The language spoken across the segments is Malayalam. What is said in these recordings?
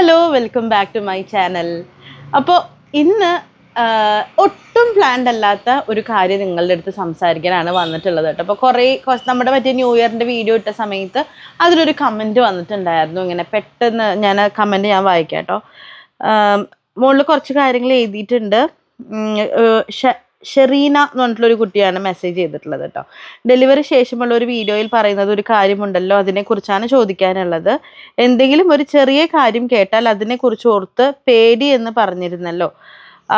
Hello welcome back to my channel അപ്പോൾ ഇന്ന് ഒട്ടും പ്ലാൻഡ് അല്ലാത്ത ഒരു കാര്യം നിങ്ങളുടെ അടുത്ത് സംസാരിക്കാനാണ് വന്നിട്ടുള്ളത് കേട്ടോ. അപ്പോൾ കുറേ നമ്മുടെ മറ്റേ ന്യൂ ഇയറിന്റെ വീഡിയോ ഇട്ട സമയത്ത് അതിലൊരു കമന്റ് വന്നിട്ടുണ്ടായിരുന്നു. ഇങ്ങനെ പെട്ടെന്ന് ഞാൻ കമന്റ് ഞാൻ വായിക്കാം കേട്ടോ. മുകളിൽ കുറച്ച് കാര്യങ്ങൾ എഴുതിയിട്ടുണ്ട്. ഷെറീന എന്ന് പറഞ്ഞിട്ടുള്ള ഒരു കുട്ടിയാണ് മെസ്സേജ് ചെയ്തിട്ടുള്ളത് കേട്ടോ ഡെലിവറി ശേഷമുള്ള ഒരു വീഡിയോയിൽ പറയുന്നത് ഒരു കാര്യമുണ്ടല്ലോ അതിനെക്കുറിച്ചാണ് ചോദിക്കാനുള്ളത്. എന്തെങ്കിലും ഒരു ചെറിയ കാര്യം കേട്ടാൽ അതിനെക്കുറിച്ച് ഓർത്ത് പേടി എന്ന് പറഞ്ഞിരുന്നല്ലോ.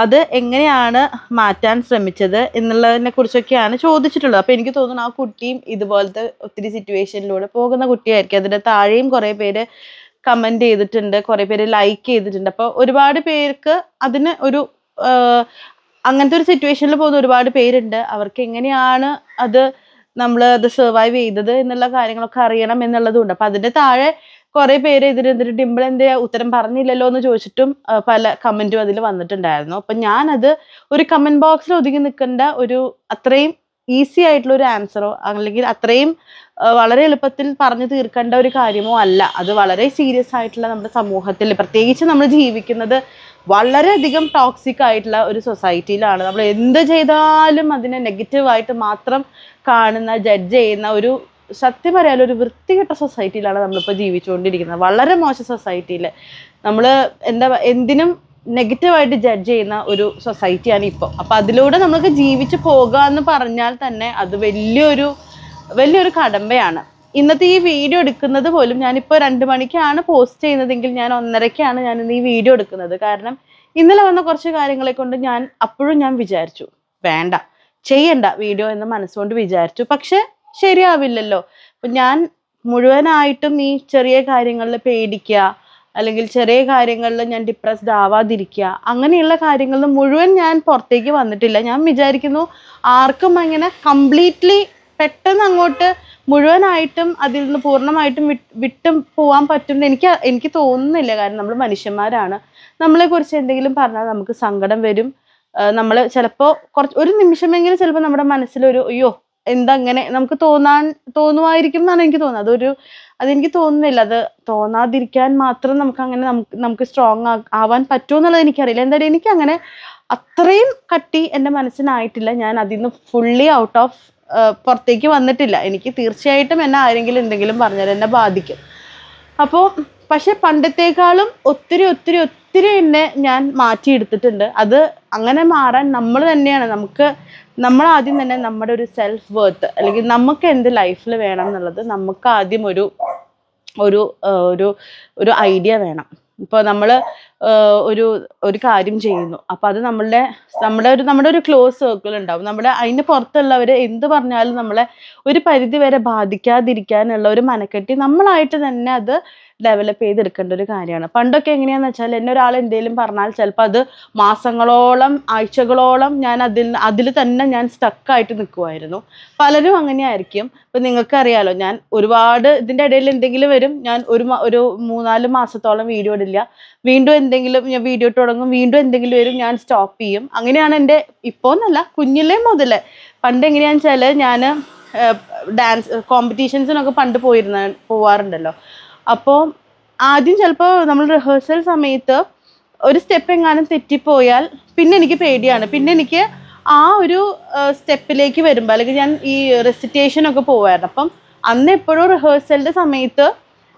അത് എങ്ങനെയാണ് മാറ്റാൻ ശ്രമിച്ചത് എന്നുള്ളതിനെ കുറിച്ചൊക്കെയാണ് ചോദിച്ചിട്ടുള്ളത്. അപ്പോൾ എനിക്ക് തോന്നുന്നു ആ കുട്ടിയും ഇതുപോലത്തെ ഒത്തിരി സിറ്റുവേഷനിലൂടെ പോകുന്ന കുട്ടിയായിരിക്കും. അതിന്റെ താഴെയും കുറേ പേര് കമന്റ് ചെയ്തിട്ടുണ്ട് കുറേ പേര് ലൈക്ക് ചെയ്തിട്ടുണ്ട്. അപ്പോൾ ഒരുപാട് പേർക്ക് അതിന് ഒരു അങ്ങനത്തെ ഒരു സിറ്റുവേഷനിൽ പോകുന്ന ഒരുപാട് പേരുണ്ട്. അവർക്ക് എങ്ങനെയാണ് അത് നമ്മൾ അത് സർവൈവ് ചെയ്തത് എന്നുള്ള കാര്യങ്ങളൊക്കെ അറിയണം എന്നുള്ളതുണ്ട് അപ്പം അതിന്റെ താഴെ കുറേ പേര് ഇതിനെതിരെ ഡിമ്പിൾ എന്റെ ഉത്തരം പറഞ്ഞില്ലല്ലോ എന്ന് ചോദിച്ചിട്ടും പല കമന്റും അതിൽ വന്നിട്ടുണ്ടായിരുന്നു. അപ്പം ഞാനത് ഒരു കമന്റ് ബോക്സിൽ ഒതുങ്ങി നിൽക്കേണ്ട ഒരു അത്രയും ഈസി ആയിട്ടുള്ള ഒരു ആൻസറോ അല്ലെങ്കിൽ അത്രയും വളരെ എളുപ്പത്തിൽ പറഞ്ഞു തീർക്കേണ്ട ഒരു കാര്യമോ അല്ല. അത് വളരെ സീരിയസ് ആയിട്ടുള്ള നമ്മുടെ സമൂഹത്തിൽ പ്രത്യേകിച്ച് നമ്മൾ ജീവിക്കുന്നത് വളരെയധികം ടോക്സിക് ആയിട്ടുള്ള ഒരു സൊസൈറ്റിയിലാണ് നമ്മൾ എന്ത് ചെയ്താലും അതിനെ നെഗറ്റീവായിട്ട് മാത്രം കാണുന്ന ജഡ്ജ് ചെയ്യുന്ന ഒരു സത്യം പറയാലോ ഒരു വൃത്തികെട്ട സൊസൈറ്റിയിലാണ് നമ്മളിപ്പോൾ ജീവിച്ചുകൊണ്ടിരിക്കുന്നത്. വളരെ മോശം സൊസൈറ്റിയിൽ നമ്മൾ എന്താ എന്തിനും നെഗറ്റീവായിട്ട് ജഡ്ജ് ചെയ്യുന്ന ഒരു സൊസൈറ്റിയാണ് ഇപ്പോൾ അപ്പോൾ അതിലൂടെ നമുക്ക് ജീവിച്ച് പോകുക എന്ന് പറഞ്ഞാൽ തന്നെ അത് വലിയൊരു വലിയൊരു കടമ്പയാണ്. ഇന്നത്തെ ഈ വീഡിയോ എടുക്കുന്നത് പോലും ഞാനിപ്പോൾ രണ്ട് മണിക്കാണ് പോസ്റ്റ് ചെയ്യുന്നതെങ്കിൽ ഞാൻ ഒന്നരക്കാണ് ഞാൻ ഇന്ന് ഈ വീഡിയോ എടുക്കുന്നത്. കാരണം ഇന്നലെ വന്ന കുറച്ച് കാര്യങ്ങളെ കൊണ്ട് ഞാൻ അപ്പോഴും ഞാൻ വിചാരിച്ചു വേണ്ട ചെയ്യണ്ട വീഡിയോ എന്ന് മനസ്സുകൊണ്ട് വിചാരിച്ചു. പക്ഷെ ശരിയാവില്ലല്ലോ. അപ്പം ഞാൻ മുഴുവനായിട്ടും ഈ ചെറിയ കാര്യങ്ങളിൽ പേടിക്കുക അല്ലെങ്കിൽ ചെറിയ കാര്യങ്ങളിൽ ഞാൻ ഡിപ്രസ്ഡ് ആവാതിരിക്കുക അങ്ങനെയുള്ള കാര്യങ്ങളിൽ മുഴുവൻ ഞാൻ പുറത്തേക്ക് വന്നിട്ടില്ല. ഞാൻ വിചാരിക്കുന്നു ആർക്കും അങ്ങനെ കംപ്ലീറ്റ്ലി പെട്ടെന്ന് അങ്ങോട്ട് മുഴുവനായിട്ടും അതിൽ നിന്ന് പൂർണമായിട്ടും വിട്ട് പോകാൻ പറ്റും എന്ന് എനിക്ക് എനിക്ക് തോന്നുന്നില്ല. കാരണം നമ്മൾ മനുഷ്യന്മാരാണ്. നമ്മളെക്കുറിച്ച് എന്തെങ്കിലും പറഞ്ഞാൽ നമുക്ക് സങ്കടം വരും. നമ്മൾ ചിലപ്പോൾ കുറച്ച് ഒരു നിമിഷമെങ്കിലും ചിലപ്പോൾ നമ്മുടെ മനസ്സിലൊരു അയ്യോ എന്താ അങ്ങനെ നമുക്ക് തോന്നാൻ തോന്നുമായിരിക്കും എന്നാണ് എനിക്ക് തോന്നുന്നത്. അതൊരു അതെനിക്ക് തോന്നുന്നില്ല. അത് തോന്നാതിരിക്കാൻ മാത്രം നമുക്ക് അങ്ങനെ നമുക്ക് നമുക്ക് സ്ട്രോങ് ആവാൻ പറ്റുമോ എന്നുള്ളത് എനിക്കറിയില്ല. എന്തായാലും എനിക്ക് അങ്ങനെ അത്രയും കട്ടി എന്റെ മനസ്സിനായിട്ടില്ല. ഞാൻ അതിൽ നിന്ന് ഫുള്ളി ഔട്ട് ഓഫ് പുറത്തേക്ക് വന്നിട്ടില്ല. എനിക്ക് തീർച്ചയായിട്ടും എന്നെ ആരെങ്കിലും എന്തെങ്കിലും പറഞ്ഞാൽ എന്നെ ബാധിക്കും. അപ്പോൾ പക്ഷെ പണ്ടത്തേക്കാളും ഒത്തിരി ഒത്തിരി ഒത്തിരി എന്നെ ഞാൻ മാറ്റിയെടുത്തിട്ടുണ്ട്. അത് അങ്ങനെ മാറാൻ നമ്മൾ തന്നെയാണ്. നമുക്ക് നമ്മൾ ആദ്യം തന്നെ നമ്മുടെ ഒരു സെൽഫ് വർത്ത് അല്ലെങ്കിൽ നമുക്ക് എന്ത് ലൈഫിൽ വേണം എന്നുള്ളത് നമുക്ക് ആദ്യം ഒരു ഒരു ഒരു ഒരു ഐഡിയ വേണം. ഇപ്പോൾ നമ്മൾ ഒരു ഒരു കാര്യം ചെയ്യുന്നു. അപ്പോൾ അത് നമ്മളുടെ നമ്മുടെ ഒരു നമ്മുടെ ഒരു ക്ലോസ് സർക്കിൾ ഉണ്ടാവും നമ്മുടെ അതിന് പുറത്തുള്ളവർ എന്ത് പറഞ്ഞാലും നമ്മളെ ഒരു പരിധി വരെ ബാധിക്കാതിരിക്കാനുള്ള ഒരു മനക്കെട്ടി നമ്മളായിട്ട് തന്നെ അത് ഡെവലപ്പ് ചെയ്തെടുക്കേണ്ട ഒരു കാര്യമാണ്. പണ്ടൊക്കെ എങ്ങനെയാന്ന് വെച്ചാൽ എന്നെ ഒരാൾ എന്തെങ്കിലും പറഞ്ഞാൽ ചിലപ്പോൾ അത് മാസങ്ങളോളം ആഴ്ചകളോളം ഞാൻ അതിൽ അതിൽ തന്നെ ഞാൻ സ്റ്റക്കായിട്ട് നിൽക്കുമായിരുന്നു പലരും അങ്ങനെയായിരിക്കും. ഇപ്പം നിങ്ങൾക്ക് അറിയാലോ ഞാൻ ഒരുപാട് ഇതിന്റെ ഇടയിൽ എന്തെങ്കിലും വരും ഞാൻ ഒരു ഒരു മൂന്നാൽ മാസത്തോളം വീഡിയോ ഇടില്ല. വീണ്ടും എന്തെങ്കിലും ഞാൻ വീഡിയോ തുടങ്ങും വീണ്ടും എന്തെങ്കിലും വരും ഞാൻ സ്റ്റോപ്പ് ചെയ്യും. അങ്ങനെയാണ് എന്റെ ഇപ്പോൾ എന്നല്ല കുഞ്ഞിലേ മുതൽ പണ്ട് എങ്ങനെയാണെന്ന് വെച്ചാൽ ഞാൻ ഡാൻസ് കോമ്പറ്റീഷൻസിനൊക്കെ പണ്ട് പോയിരുന്ന പോവാറുണ്ടല്ലോ. അപ്പോൾ ആദ്യം ചിലപ്പോൾ നമ്മൾ റിഹേഴ്സൽ സമയത്ത് ഒരു സ്റ്റെപ്പ് എങ്ങാനും തെറ്റിപ്പോയാൽ പിന്നെ എനിക്ക് പേടിയാണ്. പിന്നെ എനിക്ക് ആ ഒരു സ്റ്റെപ്പിലേക്ക് വരുമ്പോൾ അല്ലെങ്കിൽ ഞാൻ ഈ റെസിറ്റേഷനൊക്കെ പോവായിരുന്നു. അപ്പം അന്ന് എപ്പോഴും റിഹേഴ്സലിന്റെ സമയത്ത്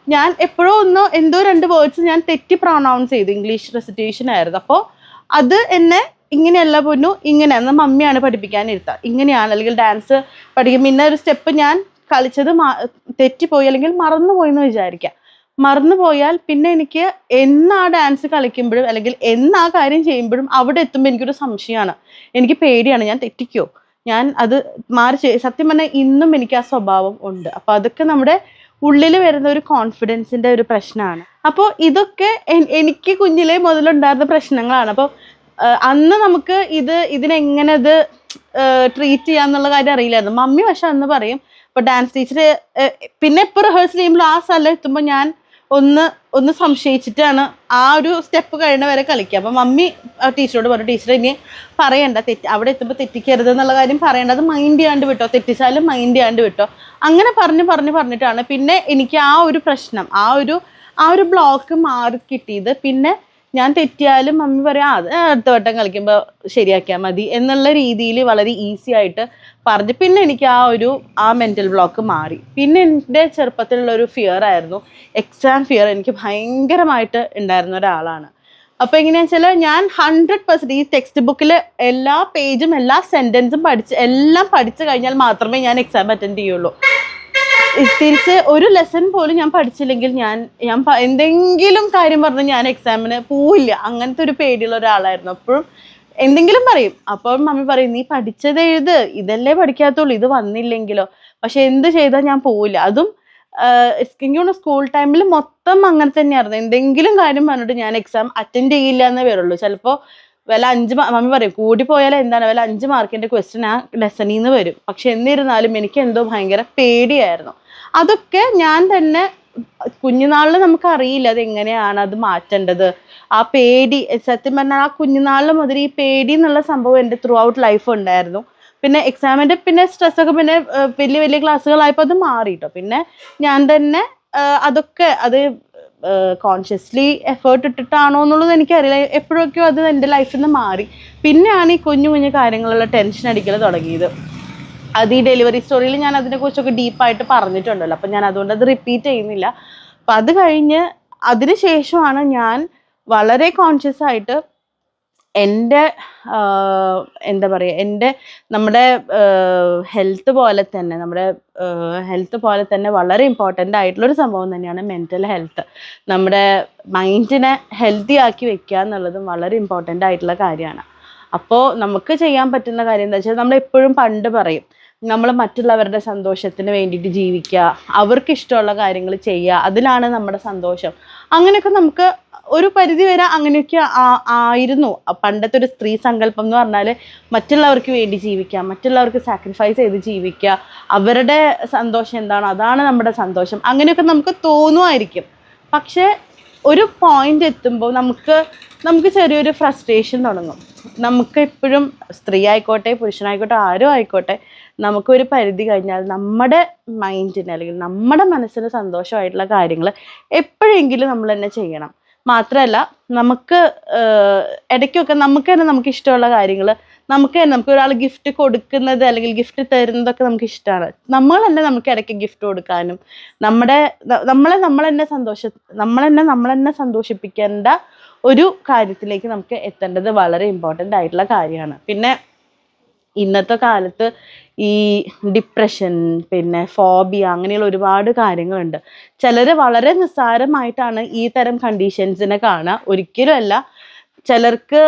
ഞാൻ എപ്പോഴോ ഒന്ന് എന്തോ രണ്ട് വേർഡ്സ് ഞാൻ തെറ്റി പ്രൊണൗൺസ് ചെയ്തു. ഇംഗ്ലീഷ് റെസിറ്റേഷൻ ആയിരുന്നു. അപ്പോൾ അത് എന്നെ ഇങ്ങനെയല്ല പൊന്നു ഇങ്ങനെയാണ് മമ്മിയാണ് മമ്മിയാണ് പഠിപ്പിക്കാനിരുത്തുക ഇങ്ങനെയാണ്. അല്ലെങ്കിൽ ഡാൻസ് പഠിക്കും. പിന്നെ ഒരു സ്റ്റെപ്പ് ഞാൻ കളിച്ചത് തെറ്റിപ്പോയി അല്ലെങ്കിൽ മറന്നുപോയി എന്ന് വിചാരിക്കാം. മറന്നുപോയാൽ പിന്നെ എനിക്ക് എന്നാ ഡാൻസ് കളിക്കുമ്പോഴും അല്ലെങ്കിൽ എന്നാ കാര്യം ചെയ്യുമ്പോഴും അവിടെ എത്തുമ്പോൾ എനിക്കൊരു സംശയമാണ്. എനിക്ക് പേടിയാണ്. ഞാൻ തെറ്റിക്കോ? ഞാൻ അത് മാറി സത്യം പറഞ്ഞാൽ ഇന്നും എനിക്ക് ആ സ്വഭാവം ഉണ്ട്. അപ്പോൾ അതൊക്കെ നമ്മുടെ ഉള്ളിൽ വരുന്ന ഒരു കോൺഫിഡൻസിന്റെ ഒരു പ്രശ്നമാണ് അപ്പോൾ ഇതൊക്കെ എനിക്ക് കുഞ്ഞിലേ മുതലുണ്ടായിരുന്ന പ്രശ്നങ്ങളാണ്. അപ്പോൾ അന്ന് നമുക്ക് ഇത് ഇതിനെങ്ങനെ ഇത് ട്രീറ്റ് ചെയ്യാന്നുള്ള കാര്യം അറിയില്ലായിരുന്നു. മമ്മി പക്ഷെ അന്ന് പറയും ഇപ്പൊ ഡാൻസ് ടീച്ചർ പിന്നെ ഇപ്പൊ റിഹേഴ്സൽ ചെയ്യുമ്പോൾ ആ സ്ഥലം എത്തുമ്പോൾ ഞാൻ ഒന്ന് ഒന്ന് സംശയിച്ചിട്ടാണ് ആ ഒരു സ്റ്റെപ്പ് കഴിയുന്ന വരെ കളിക്കുക. അപ്പം മമ്മി ടീച്ചറോട് പറഞ്ഞു ടീച്ചർ ഇനി പറയണ്ട. തെറ്റ് അവിടെ എത്തുമ്പോൾ തെറ്റിക്കരുത് എന്നുള്ള കാര്യം പറയണ്ട. അത് മൈൻഡ് ചെയ്യാണ്ട് വിട്ടോ. തെറ്റിച്ചാലും മൈൻഡ് ചെയ്യാണ്ട് വിട്ടോ. അങ്ങനെ പറഞ്ഞ് പറഞ്ഞ് പറഞ്ഞിട്ടാണ് പിന്നെ എനിക്ക് ആ ഒരു പ്രശ്നം ആ ഒരു ആ ഒരു ബ്ലോക്ക് മാറി കിട്ടിയത്. പിന്നെ ഞാൻ തെറ്റിയാലും മമ്മി പറയാം "ആ, അത് അടുത്ത വട്ടം കളിക്കുമ്പോൾ ശരിയാക്കിയാൽ മതി എന്നുള്ള രീതിയിൽ വളരെ ഈസി ആയിട്ട് പറഞ്ഞ്. പിന്നെ എനിക്ക് ആ ഒരു ആ മെന്റൽ ബ്ലോക്ക് മാറി. പിന്നെ എന്റെ ചെറുപ്പത്തിലുള്ള ഒരു ഫിയർ ആയിരുന്നു. എക്സാം ഫിയർ എനിക്ക് ഭയങ്കരമായിട്ട് ഉണ്ടായിരുന്ന ഒരാളാണ്. അപ്പോൾ എങ്ങനെയാണെന്ന് വെച്ചാൽ ഞാൻ ഹൺഡ്രഡ് പെർസെന്റ് ഈ ടെക്സ്റ്റ് ബുക്കിൽ എല്ലാ പേജും എല്ലാ സെന്റൻസും പഠിച്ച് എല്ലാം പഠിച്ചു കഴിഞ്ഞാൽ മാത്രമേ ഞാൻ എക്സാം അറ്റൻഡ് ചെയ്യുള്ളൂ. തിരിച്ച് ഒരു ലെസൺ പോലും ഞാൻ പഠിച്ചില്ലെങ്കിൽ ഞാൻ ഞാൻ എന്തെങ്കിലും കാര്യം പറഞ്ഞ് ഞാൻ എക്സാമിന് പോവില്ല. അങ്ങനത്തെ ഒരു പേടിയുള്ള ഒരാളായിരുന്നു. അപ്പോഴും എന്തെങ്കിലും പറയും. അപ്പോൾ മമ്മി പറയും നീ പഠിച്ചത് എഴുത്. ഇതല്ലേ പഠിക്കാത്തുള്ളൂ. ഇത് വന്നില്ലെങ്കിലോ. പക്ഷെ എന്ത് ചെയ്താൽ ഞാൻ പോവില്ല. അതും ആഹ് സ്കൂൾ ടൈമിൽ മൊത്തം അങ്ങനെ തന്നെയായിരുന്നു. എന്തെങ്കിലും കാര്യം പറഞ്ഞിട്ട് ഞാൻ എക്സാം അറ്റൻഡ് ചെയ്യില്ല എന്നേ വരുള്ളൂ ചിലപ്പോൾ വില അഞ്ച് മമ്മി പറയും കൂടി പോയാൽ എന്താണ്? വില അഞ്ച് മാർക്കിന്റെ ക്വസ്റ്റ്യൻ ആ ലെസണിൽ നിന്ന് വരും. പക്ഷെ എന്നിരുന്നാലും എനിക്ക് എന്തോ ഭയങ്കര പേടിയായിരുന്നു. അതൊക്കെ ഞാൻ തന്നെ കുഞ്ഞുനാളിൽ നമുക്ക് അറിയില്ല അത് എങ്ങനെയാണ് അത് മാറ്റേണ്ടത്. ആ പേടി സത്യം പറഞ്ഞാൽ ആ കുഞ്ഞുനാളിൽ മുതൽ ഈ പേടി എന്നുള്ള സംഭവം എന്റെ ത്രൂ ഔട്ട് ലൈഫ് ഉണ്ടായിരുന്നു. പിന്നെ എക്സാമിന്റെ പിന്നെ സ്ട്രെസ്സൊക്കെ പിന്നെ വലിയ വലിയ ക്ലാസ്സുകളായപ്പോൾ അത് മാറി പിന്നെ ഞാൻ തന്നെ അതൊക്കെ അത് കോൺഷ്യസ്ലി എഫേർട്ട് ഇട്ടിട്ടാണോ എന്നുള്ളത് എനിക്കറിയില്ല. എപ്പോഴൊക്കെയോ അത് എന്റെ ലൈഫിൽ നിന്ന് മാറി. പിന്നെയാണ് ഈ കുഞ്ഞു കുഞ്ഞു കാര്യങ്ങളുള്ള ടെൻഷൻ അടിക്കൽ തുടങ്ങിയത്. അത് ഈ ഡെലിവറി സ്റ്റോറിയിൽ ഞാൻ അതിനെ അതിനെക്കുറിച്ചൊക്കെ ഡീപ്പായിട്ട് പറഞ്ഞിട്ടുണ്ടല്ലോ. അപ്പം ഞാൻ അതുകൊണ്ട് അത് റിപ്പീറ്റ് ചെയ്യുന്നില്ല. അപ്പം അത് കഴിഞ്ഞ് അതിനുശേഷമാണ് ഞാൻ വളരെ കോൺഷ്യസ് ആയിട്ട് എന്റെ എന്താ പറയുക എന്റെ നമ്മുടെ ഹെൽത്ത് പോലെ തന്നെ നമ്മുടെ ഹെൽത്ത് പോലെ തന്നെ വളരെ ഇമ്പോർട്ടന്റ് ആയിട്ടുള്ളൊരു സംഭവം തന്നെയാണ് മെന്റൽ ഹെൽത്ത് നമ്മുടെ മൈൻഡിനെ ഹെൽത്തി ആക്കി വെക്കുക എന്നുള്ളതും വളരെ ഇമ്പോർട്ടന്റ് ആയിട്ടുള്ള കാര്യമാണ്. അപ്പോൾ നമുക്ക് ചെയ്യാൻ പറ്റുന്ന കാര്യം എന്താ വെച്ചാൽ നമ്മൾ എപ്പോഴും പണ്ട് പറയും നമ്മൾ മറ്റുള്ളവരുടെ സന്തോഷത്തിന് വേണ്ടിയിട്ട് ജീവിക്കുക അവർക്ക് ഇഷ്ടമുള്ള കാര്യങ്ങൾ ചെയ്യുക അതിലാണ് നമ്മുടെ സന്തോഷം. അങ്ങനെയൊക്കെ നമുക്ക് ഒരു പരിധി വരെ അങ്ങനെയൊക്കെ ആയിരുന്നു. പണ്ടത്തെ ഒരു സ്ത്രീ സങ്കല്പം എന്ന് പറഞ്ഞാൽ മറ്റുള്ളവർക്ക് വേണ്ടി ജീവിക്കുക മറ്റുള്ളവർക്ക് സാക്രിഫൈസ് ചെയ്ത് ജീവിക്കുക അവരുടെ സന്തോഷം എന്താണ് അതാണ് നമ്മുടെ സന്തോഷം. അങ്ങനെയൊക്കെ നമുക്ക് തോന്നുമായിരിക്കും. പക്ഷേ ഒരു പോയിന്റ് എത്തുമ്പോൾ നമുക്ക് നമുക്ക് ചെറിയൊരു ഫ്രസ്ട്രേഷൻ തുടങ്ങും. നമുക്ക് എപ്പോഴും സ്ത്രീ ആയിക്കോട്ടെ പുരുഷനായിക്കോട്ടെ ആരും ആയിക്കോട്ടെ നമുക്കൊരു പരിധി കഴിഞ്ഞാൽ നമ്മുടെ മൈൻഡിന് അല്ലെങ്കിൽ നമ്മുടെ മനസ്സിന് സന്തോഷമായിട്ടുള്ള കാര്യങ്ങൾ എപ്പോഴെങ്കിലും നമ്മൾ തന്നെ ചെയ്യണം. മാത്രമല്ല നമുക്ക് ഇടയ്ക്കൊക്കെ നമുക്ക് തന്നെ നമുക്ക് ഇഷ്ടമുള്ള കാര്യങ്ങൾ നമുക്ക് തന്നെ നമുക്ക് ഒരാൾ ഗിഫ്റ്റ് കൊടുക്കുന്നത് അല്ലെങ്കിൽ ഗിഫ്റ്റ് തരുന്നതൊക്കെ നമുക്ക് ഇഷ്ടമാണ്. നമ്മൾ തന്നെ നമുക്ക് ഇടയ്ക്ക് ഗിഫ്റ്റ് കൊടുക്കാനും നമ്മുടെ നമ്മളെ നമ്മൾ തന്നെ സന്തോഷ നമ്മൾ തന്നെ നമ്മൾ സന്തോഷിപ്പിക്കേണ്ട ഒരു കാര്യത്തിലേക്ക് നമുക്ക് എത്തേണ്ടത് വളരെ ഇമ്പോർട്ടന്റ് ആയിട്ടുള്ള കാര്യമാണ്. പിന്നെ ഇന്നത്തെ കാലത്ത് ഈ ഡിപ്രഷൻ പിന്നെ ഫോബിയ അങ്ങനെയുള്ള ഒരുപാട് കാര്യങ്ങളുണ്ട്. ചിലർ വളരെ നിസ്സാരമായിട്ടാണ് ഈ തരം കണ്ടീഷൻസിനെ കാണുക. ഒരിക്കലും അല്ല. ചിലർക്ക്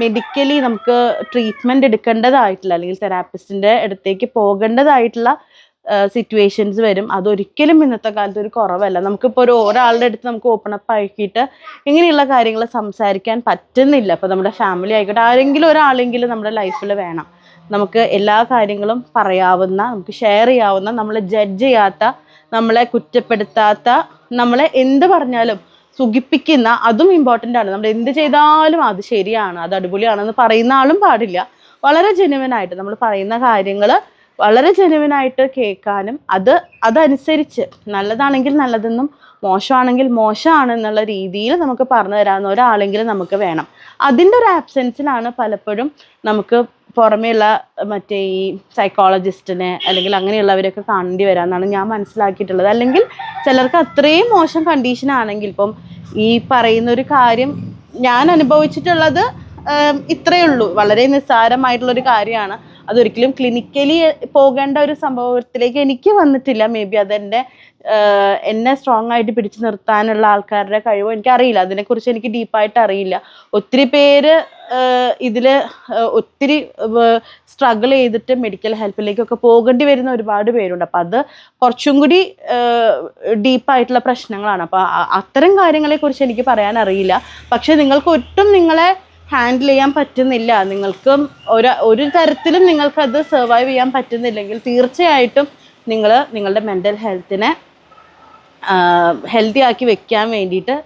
മെഡിക്കലി നമുക്ക് ട്രീറ്റ്മെന്റ് എടുക്കേണ്ടതായിട്ടുള്ള അല്ലെങ്കിൽ തെറാപ്പിസ്റ്റിന്റെ അടുത്തേക്ക് പോകേണ്ടതായിട്ടുള്ള സിറ്റുവേഷൻസ് വരും. അതൊരിക്കലും ഇന്നത്തെ കാലത്ത് ഒരു കുറവല്ല. നമുക്കിപ്പോൾ ഒരു ഒരാളുടെ അടുത്ത് നമുക്ക് ഓപ്പൺ അപ്പ് ആക്കിയിട്ട് ഇങ്ങനെയുള്ള കാര്യങ്ങൾ സംസാരിക്കാൻ പറ്റുന്നില്ല. അപ്പോൾ നമ്മുടെ ഫാമിലി ആയിക്കോട്ടെ ആരെങ്കിലും ഒരാളെങ്കിലും നമ്മുടെ ലൈഫിൽ വേണം. നമുക്ക് എല്ലാ കാര്യങ്ങളും പറയാവുന്ന നമുക്ക് ഷെയർ ചെയ്യാവുന്ന നമ്മളെ ജഡ്ജ് ചെയ്യാത്ത നമ്മളെ കുറ്റപ്പെടുത്താത്ത നമ്മളെ എന്ത് പറഞ്ഞാലും സുഖിപ്പിക്കുന്ന അതും ഇമ്പോർട്ടന്റ് ആണ്. നമ്മൾ എന്ത് ചെയ്താലും അത് ശരിയാണ് അത് അടിപൊളിയാണെന്ന് പറയുന്ന ആളും പാടില്ല. വളരെ ജെനുവൻ നമ്മൾ പറയുന്ന കാര്യങ്ങൾ വളരെ ജെനുവിനായിട്ട് കേൾക്കാനും അത് അതനുസരിച്ച് നല്ലതാണെങ്കിൽ നല്ലതെന്നും മോശമാണെങ്കിൽ മോശമാണ് എന്നുള്ള രീതിയിൽ നമുക്ക് പറഞ്ഞു തരാവുന്ന ഒരാളെങ്കിലും നമുക്ക് വേണം. അതിന്റെ ഒരു ആബ്സെൻസിലാണ് പലപ്പോഴും നമുക്ക് പുറമേയുള്ള മറ്റേ ഈ സൈക്കോളജിസ്റ്റിനെ അല്ലെങ്കിൽ അങ്ങനെയുള്ളവരൊക്കെ കാണേണ്ടി വരാമെന്നാണ് ഞാൻ മനസ്സിലാക്കിയിട്ടുള്ളത്. അല്ലെങ്കിൽ ചിലർക്ക് അത്രയും മോശം കണ്ടീഷൻ ആണെങ്കിൽ ഇപ്പം ഈ പറയുന്ന ഒരു കാര്യം ഞാൻ അനുഭവിച്ചിട്ടുള്ളത് ഇത്രയേ ഉള്ളൂ. വളരെ നിസ്സാരമായിട്ടുള്ളൊരു കാര്യമാണ്. അതൊരിക്കലും ക്ലിനിക്കലി പോകേണ്ട ഒരു സംഭവത്തിലേക്ക് എനിക്ക് വന്നിട്ടില്ല. മേ ബി അതെന്റെ എന്നെ സ്ട്രോങ് ആയിട്ട് പിടിച്ചു നിർത്താനുള്ള ആൾക്കാരുടെ കഴിവോ എനിക്കറിയില്ല. അതിനെക്കുറിച്ച് എനിക്ക് ഡീപ്പായിട്ട് അറിയില്ല. ഒത്തിരി പേര് ഇതിൽ ഒത്തിരി സ്ട്രഗിൾ ചെയ്തിട്ട് മെഡിക്കൽ ഹെൽപ്പിലേക്കൊക്കെ പോകേണ്ടി വരുന്ന ഒരുപാട് പേരുണ്ട്. അപ്പം അത് കുറച്ചും കൂടി ഡീപ്പായിട്ടുള്ള പ്രശ്നങ്ങളാണ്. അപ്പോൾ അത്തരം കാര്യങ്ങളെക്കുറിച്ച് എനിക്ക് പറയാൻ അറിയില്ല പക്ഷെ നിങ്ങൾക്ക് ഒട്ടും നിങ്ങളെ ഹാൻഡിൽ ചെയ്യാൻ പറ്റുന്നില്ല. നിങ്ങൾക്കും ഒരു ഒരു തരത്തിലും നിങ്ങൾക്കത് സർവൈവ് ചെയ്യാൻ പറ്റുന്നില്ലെങ്കിൽ തീർച്ചയായിട്ടും നിങ്ങൾ നിങ്ങളുടെ മെന്റൽ ഹെൽത്തിനെ ഹെൽത്തി ആക്കി വെക്കാൻ വേണ്ടിയിട്ട്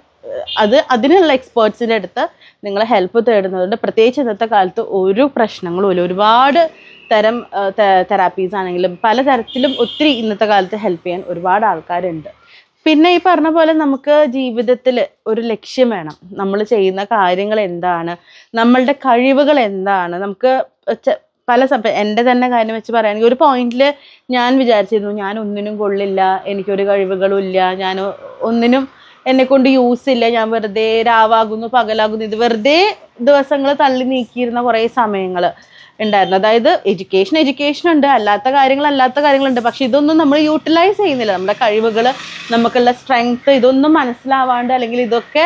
അത് അതിനുള്ള എക്സ്പേർട്സിന്റെ അടുത്ത് നിങ്ങൾ ഹെൽപ്പ് തേടുന്നതുകൊണ്ട് പ്രത്യേകിച്ച് ഇന്നത്തെ കാലത്ത് ഒരു പ്രശ്നങ്ങളും ഇല്ല. ഒരുപാട് തരം തെറാപ്പീസ് ആണെങ്കിലും പല തരത്തിലും ഒത്തിരി ഇന്നത്തെ കാലത്ത് ഹെൽപ്പ് ചെയ്യാൻ ഒരുപാട് ആൾക്കാരുണ്ട്. പിന്നെ ഈ പറഞ്ഞ പോലെ നമുക്ക് ജീവിതത്തിൽ ഒരു ലക്ഷ്യം വേണം. നമ്മൾ ചെയ്യുന്ന കാര്യങ്ങൾ എന്താണ്? നമ്മളുടെ കഴിവുകൾ എന്താണ്? നമുക്ക് പല സമയം എന്റെ തന്നെ കാര്യം വെച്ച് പറയുകയാണെങ്കിൽ ഒരു പോയിന്റിൽ ഞാൻ വിചാരിച്ചിരുന്നു ഞാൻ ഒന്നിനും കൊള്ളില്ല എനിക്കൊരു കഴിവുകളും ഇല്ല ഞാൻ ഒന്നിനും എന്നെ കൊണ്ട് യൂസ് ഇല്ല ഞാൻ വെറുതെ രാവാകുന്നു പകലാകുന്നു ഇത് വെറുതെ ദിവസങ്ങൾ തള്ളി നീക്കിയിരുന്ന കുറേ സമയങ്ങൾ ഉണ്ടായിരുന്നു. അതായത് എഡ്യൂക്കേഷൻ എഡ്യൂക്കേഷൻ ഉണ്ട്. അല്ലാത്ത കാര്യങ്ങൾ അല്ലാത്ത കാര്യങ്ങളുണ്ട്. പക്ഷെ ഇതൊന്നും നമ്മൾ യൂട്ടിലൈസ് ചെയ്യുന്നില്ല. നമ്മുടെ കഴിവുകൾ നമുക്കുള്ള സ്ട്രെങ്ത് ഇതൊന്നും മനസ്സിലാവാണ്ട് അല്ലെങ്കിൽ ഇതൊക്കെ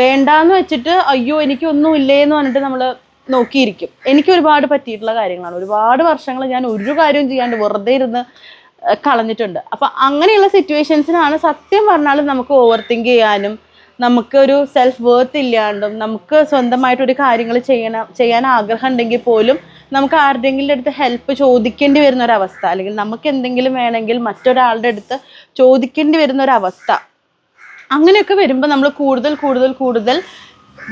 വേണ്ടാന്ന് വെച്ചിട്ട് അയ്യോ എനിക്കൊന്നും ഇല്ലേ എന്ന് പറഞ്ഞിട്ട് നമ്മൾ നോക്കിയിരിക്കും. എനിക്ക് ഒരുപാട് പറ്റിയിട്ടുള്ള കാര്യങ്ങളാണ്. ഒരുപാട് വർഷങ്ങൾ ഞാൻ ഒരു കാര്യവും ചെയ്യാണ്ട് വെറുതെ ഇരുന്ന് കളഞ്ഞിട്ടുണ്ട്. അപ്പം അങ്ങനെയുള്ള സിറ്റുവേഷൻസിനാണ് സത്യം പറഞ്ഞാൽ നമുക്ക് ഓവർ തിങ്ക് ചെയ്യാനും നമുക്കൊരു സെൽഫ് വേർത്ത് ഇല്ലാണ്ടും നമുക്ക് സ്വന്തമായിട്ട് ഒരു കാര്യങ്ങൾ ചെയ്യണം ചെയ്യാൻ ആഗ്രഹം ഉണ്ടെങ്കിൽ പോലും നമുക്ക് ആരുടെങ്കിലും അടുത്ത് ഹെൽപ്പ് ചോദിക്കേണ്ടി വരുന്ന ഒരു അവസ്ഥ അല്ലെങ്കിൽ നമുക്ക് എന്തെങ്കിലും വേണമെങ്കിൽ മറ്റൊരാളുടെ അടുത്ത് ചോദിക്കേണ്ടി വരുന്ന ഒരു അവസ്ഥ അങ്ങനെയൊക്കെ വരുമ്പോൾ നമ്മൾ കൂടുതൽ കൂടുതൽ കൂടുതൽ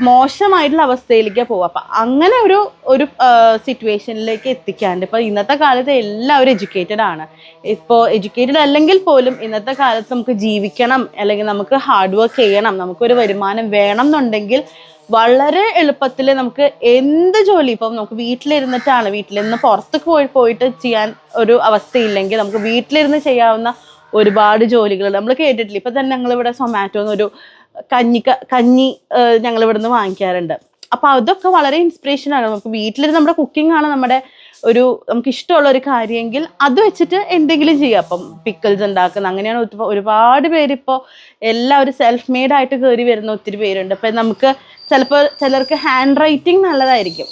മോശമായിട്ടുള്ള അവസ്ഥയിലേക്ക് പോകും അപ്പം അങ്ങനെ ഒരു ഒരു സിറ്റുവേഷനിലേക്ക് എത്തിക്കാണ്ട് ഇപ്പോൾ ഇന്നത്തെ കാലത്ത് എല്ലാവരും എഡ്യൂക്കേറ്റഡ് ആണ്. ഇപ്പോൾ എഡ്യൂക്കേറ്റഡ് അല്ലെങ്കിൽ പോലും ഇന്നത്തെ കാലത്ത് നമുക്ക് ജീവിക്കണം അല്ലെങ്കിൽ നമുക്ക് ഹാർഡ് വർക്ക് ചെയ്യണം നമുക്കൊരു വരുമാനം വേണം എന്നുണ്ടെങ്കിൽ വളരെ എളുപ്പത്തിൽ നമുക്ക് എന്ത് ജോലി ഇപ്പം നമുക്ക് വീട്ടിലിരുന്നിട്ടാണ് വീട്ടിൽ നിന്ന് പുറത്ത് പോയി പോയിട്ട് ചെയ്യാൻ ഒരു അവസ്ഥയില്ലെങ്കിൽ നമുക്ക് വീട്ടിലിരുന്ന് ചെയ്യാവുന്ന ഒരുപാട് ജോലികൾ നമ്മൾ കേട്ടിട്ടില്ല. ഇപ്പൊ തന്നെ ഞങ്ങളിവിടെ സൊമാറ്റോന്ന് ഒരു കഞ്ഞി കഞ്ഞി ഞങ്ങൾ ഇവിടുന്ന് വാങ്ങിക്കാറുണ്ട്. അപ്പൊ അതൊക്കെ വളരെ ഇൻസ്പിറേഷൻ ആണ്. നമുക്ക് വീട്ടിലിരുന്ന് നമ്മുടെ കുക്കിംഗ് ആണ് നമ്മുടെ ഒരു നമുക്ക് ഇഷ്ടമുള്ള ഒരു കാര്യമെങ്കിൽ അത് വെച്ചിട്ട് എന്തെങ്കിലും ചെയ്യുക അപ്പം പിക്കിൾസ് ഉണ്ടാക്കുന്ന അങ്ങനെയാണ് ഒരുപാട് പേരിപ്പോൾ എല്ലാം എല്ലാവരും സെൽഫ് മെയ്ഡ് ആയിട്ട് കയറി വരുന്ന ഒത്തിരി പേരുണ്ട്. അപ്പം നമുക്ക് ചിലപ്പോൾ ചിലർക്ക് ഹാൻഡ് റൈറ്റിംഗ് നല്ലതായിരിക്കും.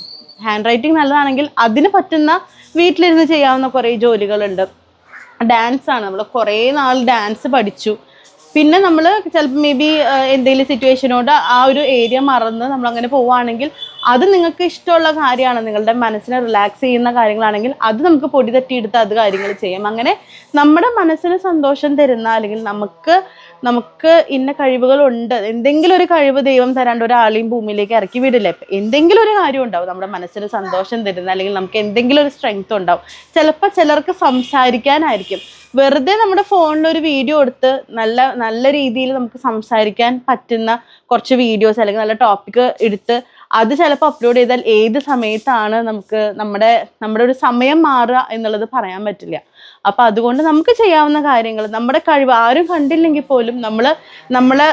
ഹാൻഡ് റൈറ്റിംഗ് നല്ലതാണെങ്കിൽ അതിന് പറ്റുന്ന വീട്ടിലിരുന്ന് ചെയ്യാവുന്ന കുറേ ജോലികളുണ്ട്. ഡാൻസ് ആണ്. നമ്മൾ കുറേ നാൾ ഡാൻസ് പഠിച്ചു. പിന്നെ നമ്മൾ ചിലപ്പോൾ മേ ബി എന്തെങ്കിലും സിറ്റുവേഷനോട് ആ ഒരു ഏരിയ മറന്ന് നമ്മൾ അങ്ങനെ പോവുകയാണെങ്കിൽ അത് നിങ്ങൾക്ക് ഇഷ്ടമുള്ള കാര്യമാണ്. നിങ്ങളുടെ മനസ്സിനെ റിലാക്സ് ചെയ്യുന്ന കാര്യങ്ങളാണെങ്കിൽ അത് നമുക്ക് പൊടി തട്ടിയെടുത്ത് അത് കാര്യങ്ങൾ ചെയ്യാം. അങ്ങനെ നമ്മുടെ മനസ്സിന് സന്തോഷം തരുന്ന അല്ലെങ്കിൽ നമുക്ക് നമുക്ക് ഇന്ന കഴിവുകളുണ്ട്. എന്തെങ്കിലും ഒരു കഴിവ് ദൈവം തരാണ്ട് ഒരാളെയും ഭൂമിയിലേക്ക് ഇറക്കി വിടില്ല? എന്തെങ്കിലും ഒരു കാര്യം ഉണ്ടാവും. നമ്മുടെ മനസ്സിന് സന്തോഷം തരുന്ന അല്ലെങ്കിൽ നമുക്ക് എന്തെങ്കിലും ഒരു സ്ട്രെങ്ത് ഉണ്ടാവും. ചിലപ്പോൾ ചിലർക്ക് സംസാരിക്കാനായിരിക്കും. വെറുതെ നമ്മുടെ ഫോണിൽ ഒരു വീഡിയോ എടുത്ത് നല്ല നല്ല രീതിയിൽ നമുക്ക് സംസാരിക്കാൻ പറ്റുന്ന കുറച്ച് വീഡിയോസ് അല്ലെങ്കിൽ നല്ല ടോപ്പിക് എടുത്ത് അത് ചിലപ്പോൾ അപ്ലോഡ് ചെയ്താൽ ഏത് സമയത്താണ് നമുക്ക് നമ്മുടെ നമ്മുടെ ഒരു സമയം മാറുക എന്നുള്ളത് പറയാൻ പറ്റില്ല. അപ്പൊ അതുകൊണ്ട് നമുക്ക് ചെയ്യാവുന്ന കാര്യങ്ങൾ നമ്മുടെ കഴിവ് ആരും കണ്ടില്ലെങ്കിൽ പോലും നമ്മൾ നമ്മളെ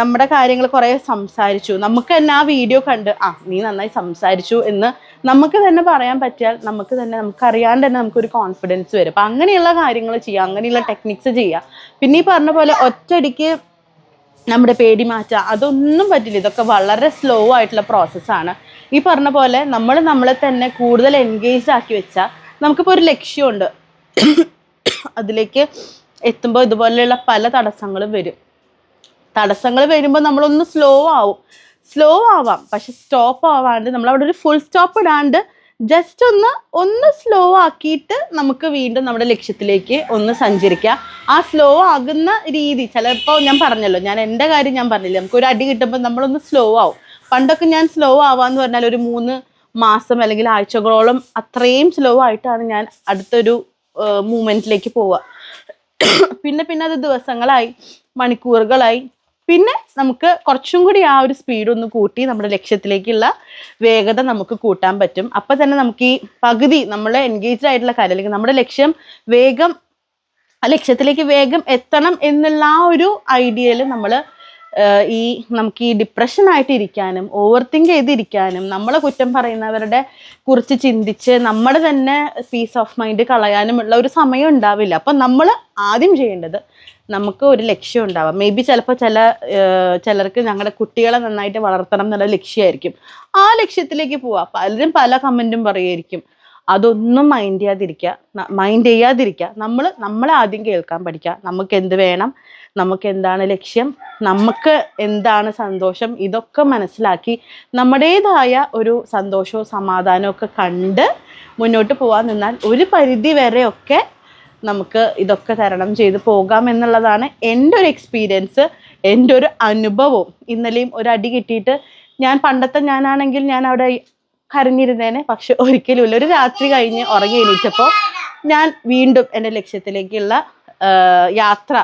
നമ്മുടെ കാര്യങ്ങൾ കുറേ സംസാരിച്ചു. നമുക്ക് തന്നെ ആ വീഡിയോ കണ്ട് ആ നീ നന്നായി സംസാരിച്ചു എന്ന് നമുക്ക് തന്നെ പറയാൻ പറ്റിയാൽ നമുക്ക് തന്നെ നമുക്ക് അറിയാണ്ട് തന്നെ നമുക്കൊരു കോൺഫിഡൻസ് വരും. അപ്പം അങ്ങനെയുള്ള കാര്യങ്ങൾ ചെയ്യുക അങ്ങനെയുള്ള ടെക്നിക്സ് ചെയ്യുക. പിന്നെ ഈ പറഞ്ഞ പോലെ ഒറ്റയടിക്ക് നമ്മുടെ പേടി മാറ്റുക അതൊന്നും പറ്റില്ല. ഇതൊക്കെ വളരെ സ്ലോ ആയിട്ടുള്ള പ്രോസസ്സാണ് ഈ പറഞ്ഞ പോലെ നമ്മൾ നമ്മളെ തന്നെ കൂടുതൽ എൻഗേജ് ആക്കി വെച്ചാൽ നമുക്കിപ്പോൾ ഒരു ലക്ഷ്യമുണ്ട്. അതിലേക്ക് എത്തുമ്പോൾ ഇതുപോലെയുള്ള പല തടസ്സങ്ങളും വരും. തടസ്സങ്ങൾ വരുമ്പോൾ നമ്മളൊന്ന് സ്ലോ ആവും. സ്ലോ ആവാം. പക്ഷെ സ്റ്റോപ്പ് ആവാണ്ട് നമ്മൾ അവിടെ ഒരു ഫുൾ സ്റ്റോപ്പ് ഇടാണ്ട് ജസ്റ്റ് ഒന്ന് ഒന്ന് സ്ലോ ആക്കിയിട്ട് നമുക്ക് വീണ്ടും നമ്മുടെ ലക്ഷ്യത്തിലേക്ക് ഒന്ന് സഞ്ചരിക്കാം. ആ സ്ലോ ആകുന്ന രീതി ചിലപ്പോൾ ഞാൻ പറഞ്ഞല്ലോ ഞാൻ എന്റെ കാര്യം ഞാൻ പറഞ്ഞില്ല നമുക്ക് ഒരു അടി കിട്ടുമ്പോൾ നമ്മളൊന്ന് സ്ലോ ആവും. പണ്ടൊക്കെ ഞാൻ സ്ലോ ആവാന്ന് പറഞ്ഞാൽ ഒരു മൂന്ന് മാസം അല്ലെങ്കിൽ ആഴ്ചകളോളം അത്രയും സ്ലോ ആയിട്ടാണ് ഞാൻ അടുത്തൊരു മൂമെന്റിലേക്ക് പോവുക. പിന്നെ പിന്നെ അത് ദിവസങ്ങളായി മണിക്കൂറുകളായി. പിന്നെ നമുക്ക് കുറച്ചും കൂടി ആ ഒരു സ്പീഡ് ഒന്ന് കൂട്ടി നമ്മുടെ ലക്ഷ്യത്തിലേക്കുള്ള വേഗത നമുക്ക് കൂട്ടാൻ പറ്റും. അപ്പം തന്നെ നമുക്ക് ഈ പകുതി നമ്മളെ എൻഗേജ്ഡ് ആയിട്ടുള്ള കാര്യം അല്ലെങ്കിൽ നമ്മുടെ ലക്ഷ്യം വേഗം ആ ലക്ഷ്യത്തിലേക്ക് വേഗം എത്തണം എന്നുള്ള ആ ഒരു ഐഡിയയിൽ നമ്മൾ ഈ നമുക്ക് ഈ ഡിപ്രഷൻ ആയിട്ട് ഇരിക്കാനും ഓവർ തിങ്ക് ചെയ്തിരിക്കാനും നമ്മളെ കുറ്റം പറയുന്നവരുടെ കുറിച്ച് ചിന്തിച്ച് നമ്മുടെ തന്നെ പീസ് ഓഫ് മൈൻഡ് കളയാനുമുള്ള ഒരു സമയം ഉണ്ടാവില്ല. അപ്പം നമ്മൾ ആദ്യം ചെയ്യേണ്ടത് നമുക്ക് ഒരു ലക്ഷ്യം ഉണ്ടാവാം. മേ ബി ചിലപ്പോൾ ചില ചിലർക്ക് ഞങ്ങളുടെ കുട്ടികളെ നന്നായിട്ട് വളർത്തണം എന്നുള്ള ലക്ഷ്യമായിരിക്കും. ആ ലക്ഷ്യത്തിലേക്ക് പോവാം. പലരും പല കമന്റും പറയുമായിരിക്കും. അതൊന്നും മൈൻഡ് ചെയ്യാതിരിക്കുക. മൈൻഡ് ചെയ്യാതിരിക്കുക. നമ്മൾ നമ്മളെ ആദ്യം കേൾക്കാൻ പഠിക്കുക. നമുക്ക് എന്ത് വേണം? നമുക്ക് എന്താണ് ലക്ഷ്യം? നമുക്ക് എന്താണ് സന്തോഷം? ഇതൊക്കെ മനസ്സിലാക്കി നമ്മുടേതായ ഒരു സന്തോഷവും സമാധാനവും ഒക്കെ കണ്ട് മുന്നോട്ട് പോകാൻ നിന്നാൽ ഒരു പരിധി വരെയൊക്കെ നമുക്ക് ഇതൊക്കെ തരണം ചെയ്ത് പോകാം എന്നുള്ളതാണ് എന്റെ ഒരു എക്സ്പീരിയൻസ് എന്റെ ഒരു അനുഭവവും. ഇന്നലെയും ഒരു അടി കിട്ടിയിട്ട് ഞാൻ പണ്ടത്തെ ഞാനാണെങ്കിൽ ഞാൻ അവിടെ കരഞ്ഞിരുന്നേനെ പക്ഷെ ഒരിക്കലും ഇല്ല. ഒരു രാത്രി കഴിഞ്ഞ് ഉറങ്ങി എണീറ്റപ്പോൾ ഞാൻ വീണ്ടും എന്റെ ലക്ഷ്യത്തിലേക്കുള്ള യാത്ര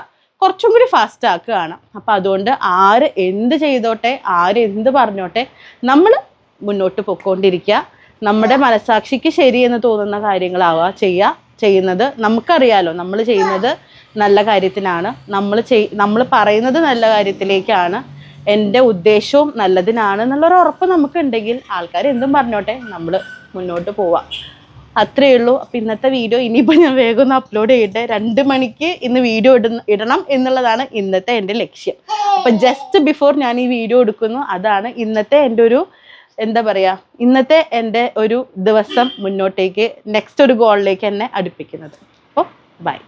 കുറച്ചും കൂടി ഫാസ്റ്റ് ആക്കുകയാണ്. അപ്പം അതുകൊണ്ട് ആര് എന്ത് ചെയ്തോട്ടെ ആര് എന്ത് പറഞ്ഞോട്ടെ നമ്മൾ മുന്നോട്ട് പൊയ്ക്കൊണ്ടിരിക്കുക നമ്മുടെ മനസാക്ഷിക്ക് ശരിയെന്ന് തോന്നുന്ന കാര്യങ്ങളാവുക ചെയ്യുക. ചെയ്യുന്നത് നമുക്കറിയാലോ നമ്മൾ ചെയ്യുന്നത് നല്ല കാര്യത്തിനാണ്. നമ്മൾ ചെയ് നമ്മൾ പറയുന്നത് നല്ല കാര്യത്തിലേക്കാണ്. എന്റെ ഉദ്ദേശവും നല്ലതിനാണ് എന്നുള്ളൊരു ഉറപ്പ് നമുക്കുണ്ടെങ്കിൽ ആൾക്കാർ എന്തും പറഞ്ഞോട്ടെ നമ്മൾ മുന്നോട്ട് പോവാം. അത്രയേ ഉള്ളൂ. അപ്പം ഇന്നത്തെ വീഡിയോ ഇനിയിപ്പോൾ ഞാൻ വേഗം ഒന്ന് അപ്ലോഡ് ചെയ്യട്ടെ. രണ്ട് മണിക്ക് ഇന്ന് വീഡിയോ ഇടുന്ന ഇടണം എന്നുള്ളതാണ് ഇന്നത്തെ എന്റെ ലക്ഷ്യം. അപ്പം ജസ്റ്റ് ബിഫോർ ഞാൻ ഈ വീഡിയോ എടുക്കുന്നു അതാണ് ഇന്നത്തെ എന്റെ ഒരു എന്താ പറയാ ഇന്നത്തെ എന്റെ ഒരു ദിവസം മുന്നോട്ടേക്ക് നെക്സ്റ്റ് ഒരു ഗോളിലേക്ക് എന്നെ അടുപ്പിക്കുന്നത്. അപ്പോൾ ബൈ